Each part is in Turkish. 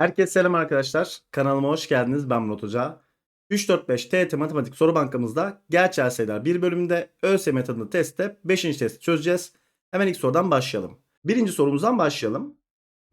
Herkese selam arkadaşlar. Kanalıma hoş geldiniz. Ben Murat Hoca. 3-4-5 TET Matematik soru bankamızda gerçel sayılar bir bölümde ÖSYM adında testte 5. testi çözeceğiz. Hemen ilk sorudan başlayalım. Birinci sorumuzdan başlayalım.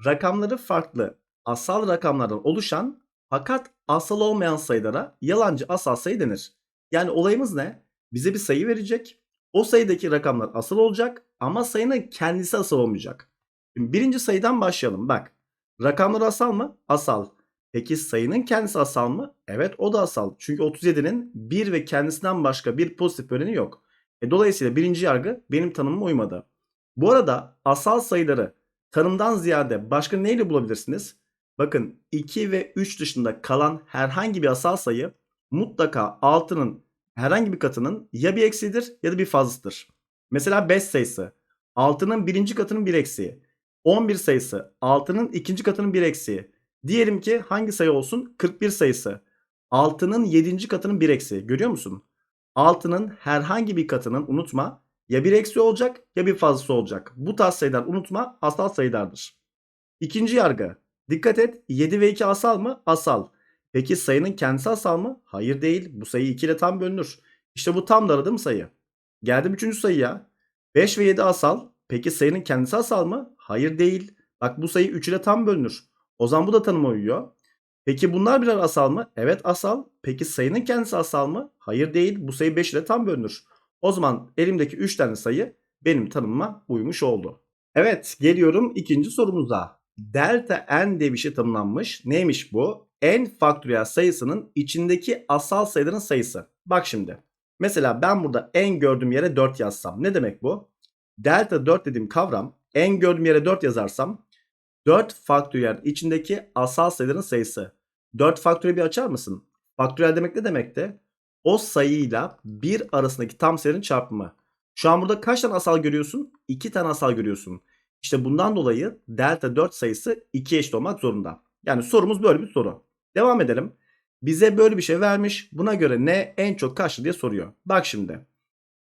Rakamları farklı asal rakamlardan oluşan fakat asal olmayan sayılara yalancı asal sayı denir. Yani olayımız ne? Bize bir sayı verecek. O sayıdaki rakamlar asal olacak ama sayının kendisi asal olmayacak. Şimdi birinci sayıdan başlayalım. Bak Rakamlar asal mı? Asal. Peki sayının kendisi asal mı? Evet o da asal. Çünkü 37'nin 1 ve kendisinden başka bir pozitif böleni yok. E, dolayısıyla birinci yargı benim tanımıma uymadı. Bu arada asal sayıları tanımdan ziyade başka neyle bulabilirsiniz? Bakın 2 ve 3 dışında kalan herhangi bir asal sayı mutlaka 6'nın herhangi bir katının ya bir eksiğidir ya da bir fazlasıdır. Mesela 5 sayısı 6'nın birinci katının bir eksiği. 11 sayısı 6'nın ikinci katının bir eksiği. Diyelim ki hangi sayı olsun? 41 sayısı. 6'nın 7. katının bir eksiği. Görüyor musun? 6'nın herhangi bir katının unutma ya bir eksi olacak ya bir fazlası olacak. Bu tarz sayılar unutma asal sayılardır. İkinci yargı. Dikkat et 7 ve 2 asal mı? Asal. Peki sayının kendisi asal mı? Hayır değil. Bu sayı 2 ile tam bölünür. İşte bu tam aradığım sayı. Geldim 3. sayıya. 5 ve 7 asal. Peki sayının kendisi asal mı? Hayır değil. Bak bu sayı 3 ile tam bölünür. O zaman bu da tanıma uyuyor. Peki bunlar birer asal mı? Evet asal. Peki sayının kendisi asal mı? Hayır değil. Bu sayı 5 ile tam bölünür. O zaman elimdeki 3 tane sayı benim tanımıma uymuş oldu. Evet geliyorum ikinci sorumuza. Delta n diye bir şey tanımlanmış. Neymiş bu? n faktöriyel sayısının içindeki asal sayıların sayısı. Bak şimdi. Mesela ben burada n gördüğüm yere 4 yazsam. Ne demek bu? Delta 4 dediğim kavram en gördüğüm yere 4 yazarsam 4 faktöriyel içindeki asal sayıların sayısı. 4 faktöriyel bir açar mısın? Faktöriyel demek ne demekti? O sayıyla 1 arasındaki tam sayının çarpımı. Şu an burada kaç tane asal görüyorsun? 2 tane asal görüyorsun. İşte bundan dolayı delta 4 sayısı 2 eşit olmak zorunda. Yani sorumuz böyle bir soru. Devam edelim. Bize böyle bir şey vermiş. Buna göre ne en çok kaçtı diye soruyor. Bak şimdi.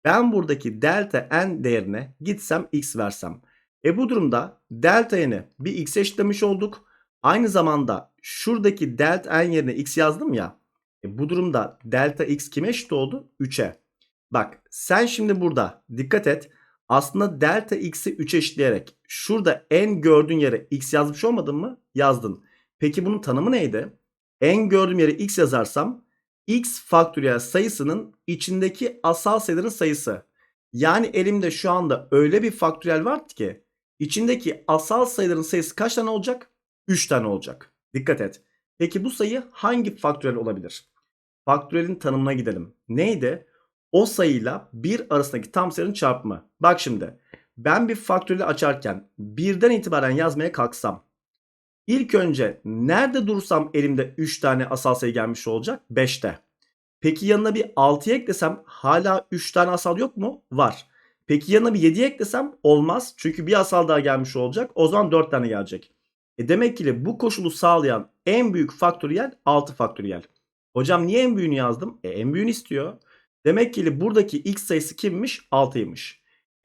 Ben buradaki delta n değerine gitsem x versem. E bu durumda delta n'e bir x eşitlemiş olduk. Aynı zamanda şuradaki delta n yerine x yazdım ya. E bu durumda delta x kime eşit oldu? 3'e. Bak sen şimdi burada dikkat et. Aslında delta x'i 3 eşitleyerek şurada n gördüğün yere x yazmış olmadın mı? Yazdın. Peki bunun tanımı neydi? n gördüğüm yere x yazarsam x faktöriyel sayısının içindeki asal sayıların sayısı. Yani elimde şu anda öyle bir faktöriyel var ki İçindeki asal sayıların sayısı kaç tane olacak? 3 tane olacak. Dikkat et. Peki bu sayı hangi faktörel olabilir? Faktörelin tanımına gidelim. Neydi? O sayıyla 1 arasındaki tam sayının çarpımı. Bak şimdi. Ben bir faktöreli açarken birden itibaren yazmaya kalksam ilk önce nerede dursam elimde 3 tane asal sayı gelmiş olacak? 5'te. Peki yanına bir 6'ya eklesem hala 3 tane asal yok mu? Var. Peki yanına bir 7 eklesem olmaz. Çünkü bir asal daha gelmiş olacak. O zaman 4 tane gelecek. E demek ki bu koşulu sağlayan en büyük faktöriyel 6 faktöriyel. Hocam niye en büyüğünü yazdım? E en büyüğünü istiyor. Demek ki buradaki x sayısı kimmiş? 6'ymış.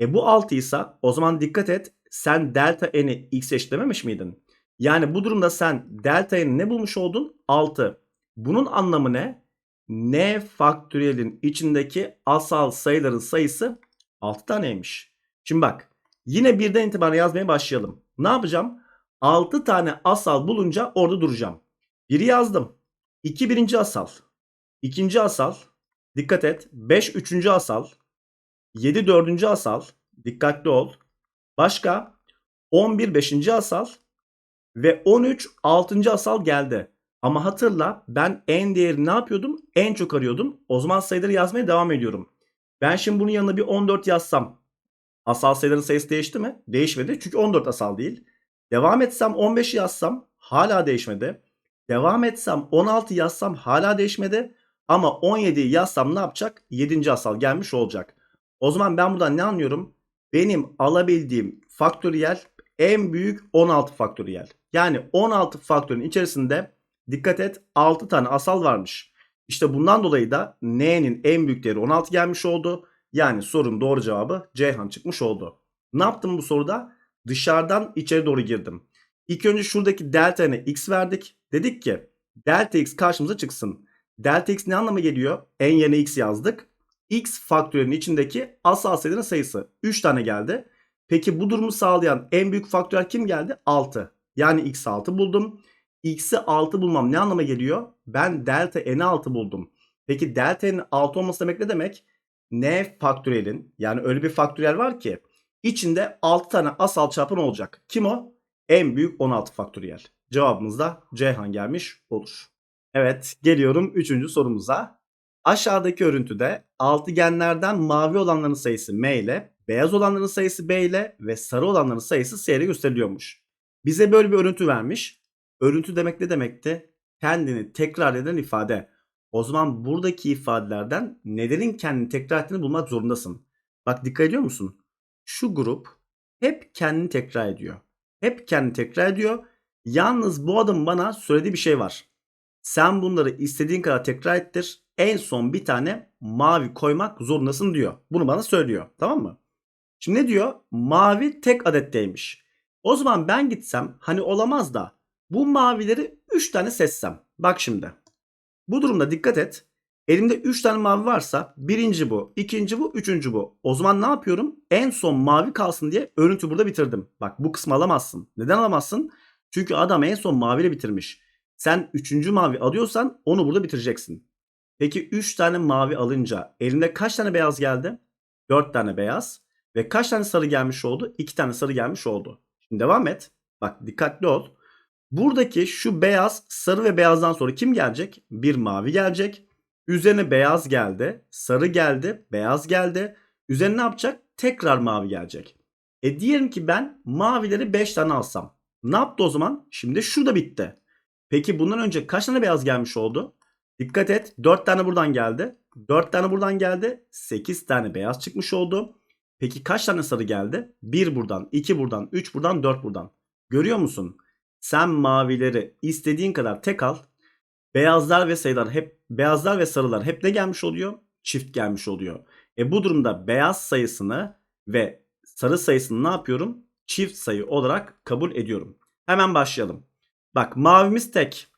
E bu 6 ise o zaman dikkat et. Sen delta n'i x eşitlememiş miydin? Yani bu durumda sen delta n'i ne bulmuş oldun? 6. Bunun anlamı ne? n faktöriyelin içindeki asal sayıların sayısı 6 taneymiş. Şimdi bak yine birden itibaren yazmaya başlayalım. Ne yapacağım? 6 tane asal bulunca orada duracağım. Biri yazdım. 2 birinci asal. ikinci asal. Dikkat et. 5 üçüncü asal. 7 dördüncü asal. Dikkatli ol. Başka 11 beşinci asal. Ve 13 altıncı asal geldi. Ama hatırla ben en değeri ne yapıyordum? En çok arıyordum. O zaman sayıları yazmaya devam ediyorum. Ben şimdi bunun yanına bir 14 yazsam asal sayıların sayısı değişti mi? Değişmedi. Çünkü 14 asal değil. Devam etsem 15 yazsam hala değişmedi. Devam etsem 16 yazsam hala değişmedi. Ama 17'yi yazsam ne yapacak? 7. asal gelmiş olacak. O zaman ben buradan ne anlıyorum? Benim alabildiğim faktöriyel en büyük 16 faktöriyel. Yani 16 faktörün içerisinde dikkat et 6 tane asal varmış. İşte bundan dolayı da n'nin en büyük değeri 16 gelmiş oldu. Yani sorunun doğru cevabı Ceyhan çıkmış oldu. Ne yaptım bu soruda? Dışarıdan içeri doğru girdim. İlk önce şuradaki delta n'e x verdik. Dedik ki delta x karşımıza çıksın. Delta x ne anlama geliyor? n yerine x yazdık. x faktörünün içindeki asal sayıların sayısı. 3 tane geldi. Peki bu durumu sağlayan en büyük faktör kim geldi? 6. Yani x 6 buldum. x'i 6 bulmam ne anlama geliyor? Ben delta n'i 6 buldum. Peki delta n'in 6 olması demek ne demek? n faktöriyelin yani öyle bir faktöriyel var ki içinde 6 tane asal çarpan olacak. Kim o? En büyük 16 faktöriyel. Cevabımız da Ceyhan gelmiş olur. Evet geliyorum 3. sorumuza. Aşağıdaki örüntüde altıgenlerden mavi olanların sayısı M ile, beyaz olanların sayısı B ile ve sarı olanların sayısı S ile gösteriliyormuş. Bize böyle bir örüntü vermiş. Örüntü demek ne demekti? Kendini tekrar eden ifade. O zaman buradaki ifadelerden nelerin kendini tekrar ettiğini bulmak zorundasın. Bak dikkat ediyor musun? Şu grup hep kendini tekrar ediyor. Hep kendini tekrar ediyor. Yalnız bu adam bana söylediği bir şey var. Sen bunları istediğin kadar tekrar ettir. En son bir tane mavi koymak zorundasın diyor. Bunu bana söylüyor. Tamam mı? Şimdi ne diyor? Mavi tek adetteymiş. O zaman ben gitsem hani olamaz da bu mavileri 3 tane seçsem. Bak şimdi. Bu durumda dikkat et. Elimde 3 tane mavi varsa birinci bu, ikinci bu, üçüncü bu. O zaman ne yapıyorum? En son mavi kalsın diye örüntü burada bitirdim. Bak bu kısmı alamazsın. Neden alamazsın? Çünkü adam en son maviyle bitirmiş. Sen üçüncü mavi alıyorsan onu burada bitireceksin. Peki 3 tane mavi alınca elinde kaç tane beyaz geldi? 4 tane beyaz. Ve kaç tane sarı gelmiş oldu? 2 tane sarı gelmiş oldu. Şimdi devam et. Bak dikkatli ol. Buradaki şu beyaz, sarı ve beyazdan sonra kim gelecek? Bir mavi gelecek. Üzerine beyaz geldi, sarı geldi, beyaz geldi. Üzerine ne yapacak? Tekrar mavi gelecek. E diyelim ki ben mavileri 5 tane alsam. Ne yaptı o zaman? Şimdi şurada bitti. Peki bundan önce kaç tane beyaz gelmiş oldu? Dikkat et 4 tane buradan geldi. 4 tane buradan geldi. 8 tane beyaz çıkmış oldu. Peki kaç tane sarı geldi? 1 buradan, 2 buradan, 3 buradan, 4 buradan. Görüyor musun? Sen mavileri istediğin kadar tek al. Beyazlar ve sayılar hep beyazlar ve sarılar hep ne gelmiş oluyor? Çift gelmiş oluyor. E bu durumda beyaz sayısını ve sarı sayısını ne yapıyorum? Çift sayı olarak kabul ediyorum. Hemen başlayalım. Bak mavimiz tek,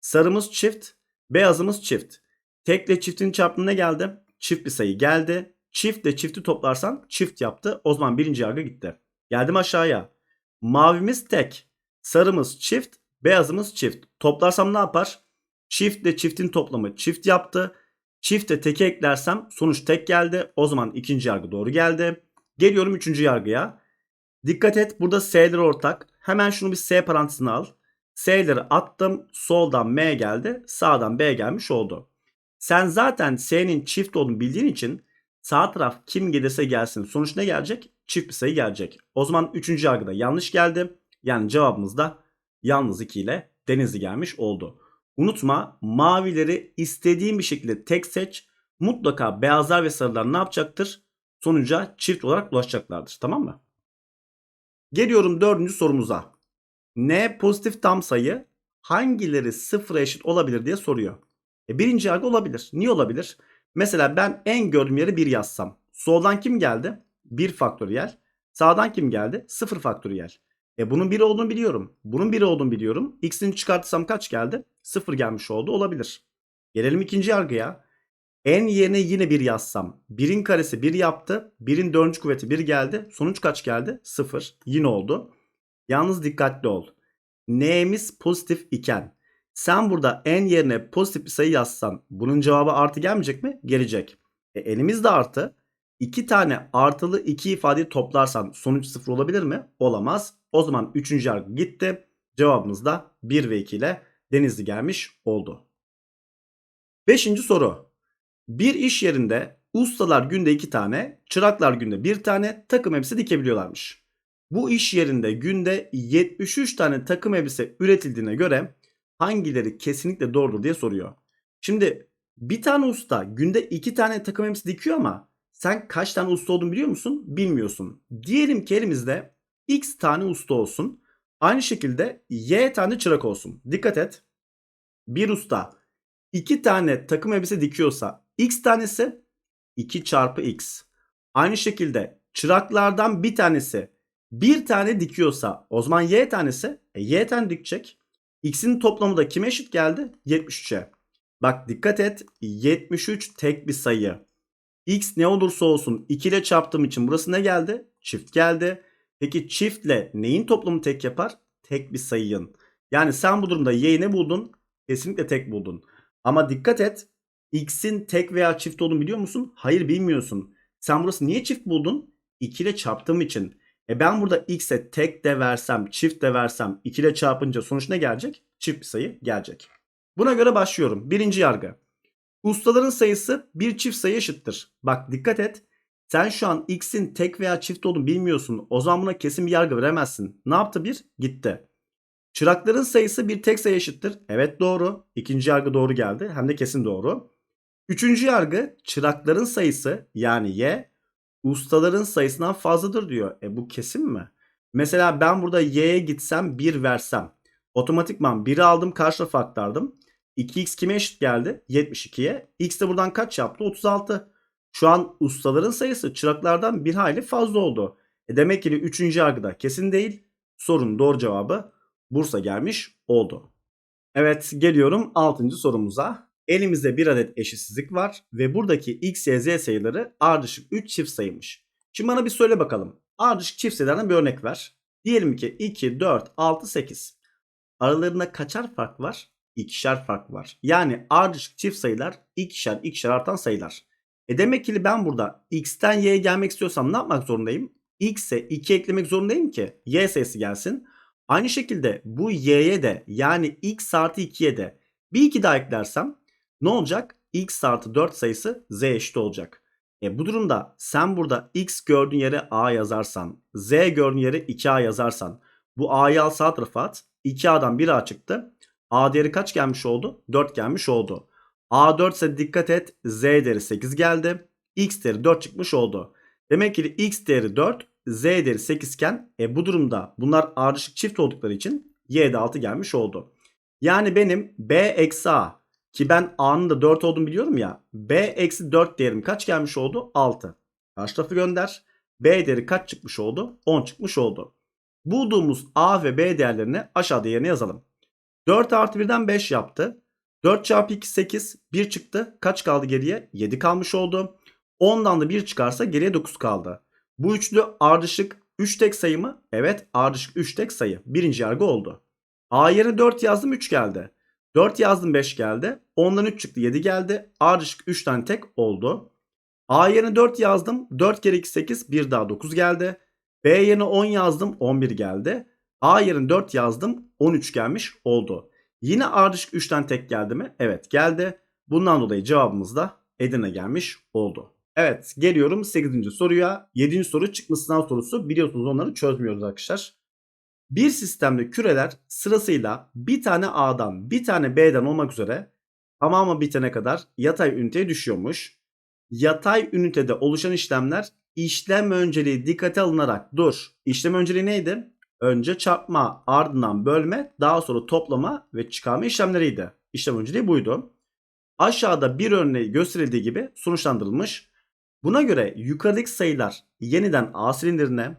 sarımız çift, beyazımız çift. Tekle çiftin çarpımı ne geldi? Çift bir sayı geldi. Çiftle çifti toplarsan çift yaptı. O zaman birinci yargı gitti. Geldim aşağıya. Mavimiz tek, sarımız çift, beyazımız çift. Toplarsam ne yapar? Çiftle çiftin toplamı çift yaptı. Çifte teke eklersem sonuç tek geldi. O zaman ikinci yargı doğru geldi. Geliyorum üçüncü yargıya. Dikkat et burada S'ler ortak. Hemen şunu bir S parantezine al. S'leri attım. Soldan M geldi. Sağdan B gelmiş oldu. Sen zaten S'nin çift olduğunu bildiğin için sağ taraf kim gelirse gelsin sonuç ne gelecek? Çift bir sayı gelecek. O zaman üçüncü yargıda yanlış geldi. Yani cevabımız da yalnız 2 ile Denizli gelmiş oldu. Unutma mavileri istediğin bir şekilde tek seç. Mutlaka beyazlar ve sarılar ne yapacaktır? Sonuca çift olarak ulaşacaklardır. Tamam mı? Geliyorum dördüncü sorumuza. N pozitif tam sayı hangileri sıfıra eşit olabilir diye soruyor. E, birinci yargı olabilir. Niye olabilir? Mesela ben en gördüğüm yere 1 yazsam. Soldan kim geldi? 1 faktöriyel. Sağdan kim geldi? 0 faktöriyel. E bunun 1 olduğunu biliyorum. Bunun 1 olduğunu biliyorum. X'ini çıkartırsam kaç geldi? 0 gelmiş oldu. Olabilir. Gelelim ikinci yargıya. N yerine yine 1 yazsam. 1'in karesi 1 yaptı. 1'in 4. kuvveti 1 geldi. Sonuç kaç geldi? 0. Yine oldu. Yalnız dikkatli ol. N'miz pozitif iken sen burada n yerine pozitif bir sayı yazsan bunun cevabı artı gelmeyecek mi? Gelecek. E, n'imiz de artı. 2 tane artılı 2 ifadeyi toplarsan sonuç 0 olabilir mi? Olamaz. O zaman 3. yargı gitti. Cevabımız da 1 ve 2 ile Denizli gelmiş oldu. 5. soru. Bir iş yerinde ustalar günde 2 tane, çıraklar günde 1 tane takım elbise dikebiliyorlarmış. Bu iş yerinde günde 73 tane takım elbise üretildiğine göre hangileri kesinlikle doğrudur diye soruyor. Şimdi bir tane usta günde 2 tane takım elbise dikiyor ama sen kaç tane usta olduğunu biliyor musun? Bilmiyorsun. Diyelim ki elimizde x tane usta olsun. Aynı şekilde y tane çırak olsun. Dikkat et. Bir usta 2 tane takım elbise dikiyorsa x tanesi 2 çarpı x. Aynı şekilde çıraklardan bir tanesi Bir tane dikiyorsa o zaman y tanesi e, y tane dikecek. X'in toplamı da kime eşit geldi? 73'e. Bak dikkat et 73 tek bir sayı. X ne olursa olsun 2 ile çarptığım için burası ne geldi? Çift geldi. Peki çiftle neyin toplamı tek yapar? Tek bir sayının. Yani sen bu durumda y'yi ne buldun? Kesinlikle tek buldun. Ama dikkat et x'in tek veya çift olduğunu biliyor musun? Hayır bilmiyorsun. Sen burası niye çift buldun? 2 ile çarptığım için. E ben burada x'e tek de versem, çift de versem 2 ile çarpınca sonuç ne gelecek? Çift bir sayı gelecek. Buna göre başlıyorum. Birinci yargı. Ustaların sayısı bir çift sayı eşittir. Bak dikkat et. Sen şu an x'in tek veya çift olduğunu bilmiyorsun. O zaman buna kesin bir yargı veremezsin. Ne yaptı bir? Gitti. Çırakların sayısı bir tek sayı eşittir. Evet doğru. İkinci yargı doğru geldi. Hem de kesin doğru. Üçüncü yargı çırakların sayısı yani y ustaların sayısından fazladır diyor. E bu kesin mi? Mesela ben burada y'ye gitsem 1 versem otomatikman 1'i aldım karşı tarafa aktardım. 2x kime eşit geldi? 72'ye. X de buradan kaç yaptı? 36. Şu an ustaların sayısı çıraklardan bir hayli fazla oldu. E demek ki 3. yargıda kesin değil. Sorunun doğru cevabı Bursa gelmiş oldu. Evet geliyorum 6. sorumuza. Elimizde bir adet eşitsizlik var ve buradaki x, y, z sayıları ardışık 3 çift sayıymış. Şimdi bana bir söyle bakalım. Ardışık çift sayılardan bir örnek ver. Diyelim ki 2, 4, 6, 8. Aralarında kaçar fark var? İkişer fark var. Yani ardışık çift sayılar ikişer ikişer artan sayılar. E demek ki ben burada x'ten y'ye gelmek istiyorsam ne yapmak zorundayım? x'e 2 eklemek zorundayım ki y sayısı gelsin. Aynı şekilde bu y'ye de yani x artı 2'ye de bir 2 daha eklersem ne olacak? x artı 4 sayısı z eşit olacak. E bu durumda sen burada x gördüğün yere a yazarsan, z gördüğün yere 2a yazarsan bu a'yı al sağ tarafa at. 2a'dan 1a çıktı. a değeri kaç gelmiş oldu? 4 gelmiş oldu. A 4 ise dikkat et z değeri 8 geldi. x değeri 4 çıkmış oldu. Demek ki x değeri 4, z değeri 8 iken e bu durumda bunlar ardışık çift oldukları için y de 6 gelmiş oldu. Yani benim b eksi a ki ben a'nın da 4 olduğunu biliyorum ya. b eksi 4 değerim kaç gelmiş oldu? 6. Karşı tarafı gönder. b değeri kaç çıkmış oldu? 10 çıkmış oldu. Bulduğumuz a ve b değerlerini aşağıda yerine yazalım. 4 artı 1'den 5 yaptı. 4 çarpı 2 8. 1 çıktı. Kaç kaldı geriye? 7 kalmış oldu. 10'dan da 1 çıkarsa geriye 9 kaldı. Bu üçlü ardışık 3 tek sayı mı? Evet ardışık 3 tek sayı. Birinci yargı oldu. A yerine 4 yazdım 3 geldi. 4 yazdım 5 geldi. 10'dan 3 çıktı 7 geldi. Ardışık 3 tane tek oldu. A yerine 4 yazdım. 4 kere 2 8 bir daha 9 geldi. B yerine 10 yazdım 11 geldi. A yerine 4 yazdım 13 gelmiş oldu. Yine ardışık 3 tane tek geldi mi? Evet geldi. Bundan dolayı cevabımız da Edirne gelmiş oldu. Evet geliyorum 8. soruya. 7. soru çıkmış sınav sorusu. Biliyorsunuz onları çözmüyoruz arkadaşlar. Bir sistemde küreler sırasıyla bir tane A'dan bir tane B'den olmak üzere tamamı bitene kadar yatay üniteye düşüyormuş. Yatay ünitede oluşan işlemler işlem önceliği dikkate alınarak dur. İşlem önceliği neydi? Önce çarpma, ardından bölme, daha sonra toplama ve çıkarma işlemleriydi. İşlem önceliği buydu. Aşağıda bir örneği gösterildiği gibi sonuçlandırılmış. Buna göre yukarıdaki sayılar yeniden A silindirine,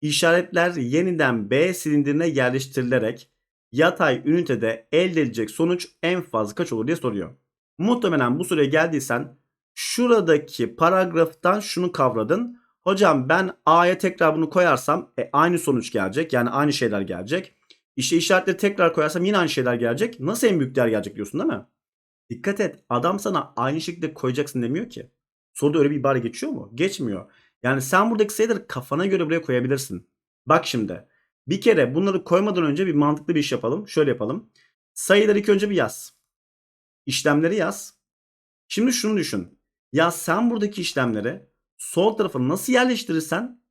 işaretler yeniden B silindirine yerleştirilerek yatay ünitede elde edilecek sonuç en fazla kaç olur diye soruyor. Muhtemelen bu soruya geldiysen şuradaki paragraftan şunu kavradın. Hocam ben A'ya tekrar bunu koyarsam e, aynı sonuç gelecek. Yani aynı şeyler gelecek. İşte işaretleri tekrar koyarsam yine aynı şeyler gelecek. Nasıl en büyük değer gelecek diyorsun değil mi? Dikkat et adam sana aynı şekilde koyacaksın demiyor ki. Soruda öyle bir ibare geçiyor mu? Geçmiyor. Yani sen buradaki sayıları kafana göre buraya koyabilirsin. Bak şimdi. Bir kere bunları koymadan önce bir mantıklı bir iş yapalım. Şöyle yapalım. Sayıları ilk önce bir yaz. İşlemleri yaz. Şimdi şunu düşün. Ya sen buradaki işlemleri sol tarafa nasıl yerleştirirsen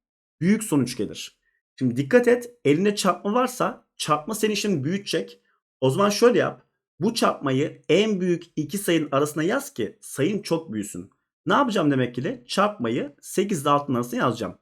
büyük sonuç gelir. Şimdi dikkat et. Elinde çarpma varsa çarpma senin işini büyütecek. O zaman şöyle yap. Bu çarpmayı en büyük iki sayının arasına yaz ki sayın çok büyüsün. Ne yapacağım demek ki? Çarpmayı 8 ile 6'nın arasına yazacağım.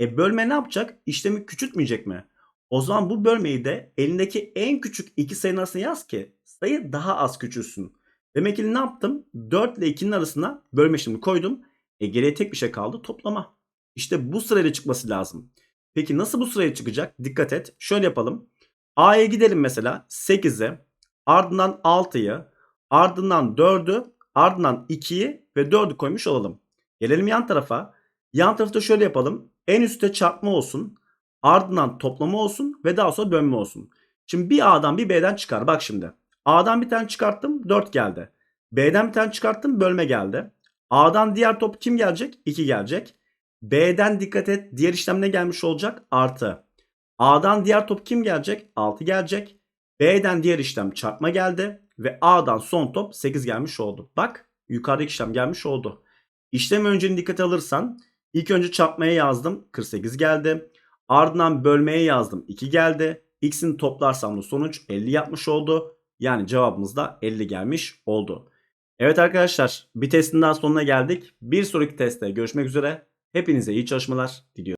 E bölme ne yapacak? İşlemi küçültmeyecek mi? O zaman bu bölmeyi de elindeki en küçük iki sayının arasına yaz ki sayı daha az küçülsün. Demek ki ne yaptım? 4 ile 2'nin arasına bölme işlemi koydum. E geriye tek bir şey kaldı toplama. İşte bu sırayla çıkması lazım. Peki nasıl bu sıraya çıkacak? Dikkat et. Şöyle yapalım. A'ya gidelim mesela 8'e, ardından 6'yı, ardından 4'ü, ardından 2'yi ve 4'ü koymuş olalım. Gelelim yan tarafa. Yan tarafta şöyle yapalım. En üstte çarpma olsun, ardından toplama olsun ve daha sonra bölme olsun. Şimdi bir A'dan bir B'den çıkar. Bak şimdi. A'dan bir tane çıkarttım 4 geldi. B'den bir tane çıkarttım bölme geldi. A'dan diğer top kim gelecek? 2 gelecek. B'den dikkat et diğer işlem ne gelmiş olacak? Artı. A'dan diğer top kim gelecek? 6 gelecek. B'den diğer işlem çarpma geldi. Ve A'dan son top 8 gelmiş oldu. Bak yukarıdaki işlem gelmiş oldu. İşlem önceliğini dikkate alırsan ilk önce çarpmaya yazdım 48 geldi. Ardından bölmeye yazdım 2 geldi. X'ini toplarsam da sonuç 50 yapmış oldu. Yani cevabımız da 50 gelmiş oldu. Evet arkadaşlar bir testin daha sonuna geldik. Bir sonraki testte görüşmek üzere. Hepinize iyi çalışmalar diliyorum.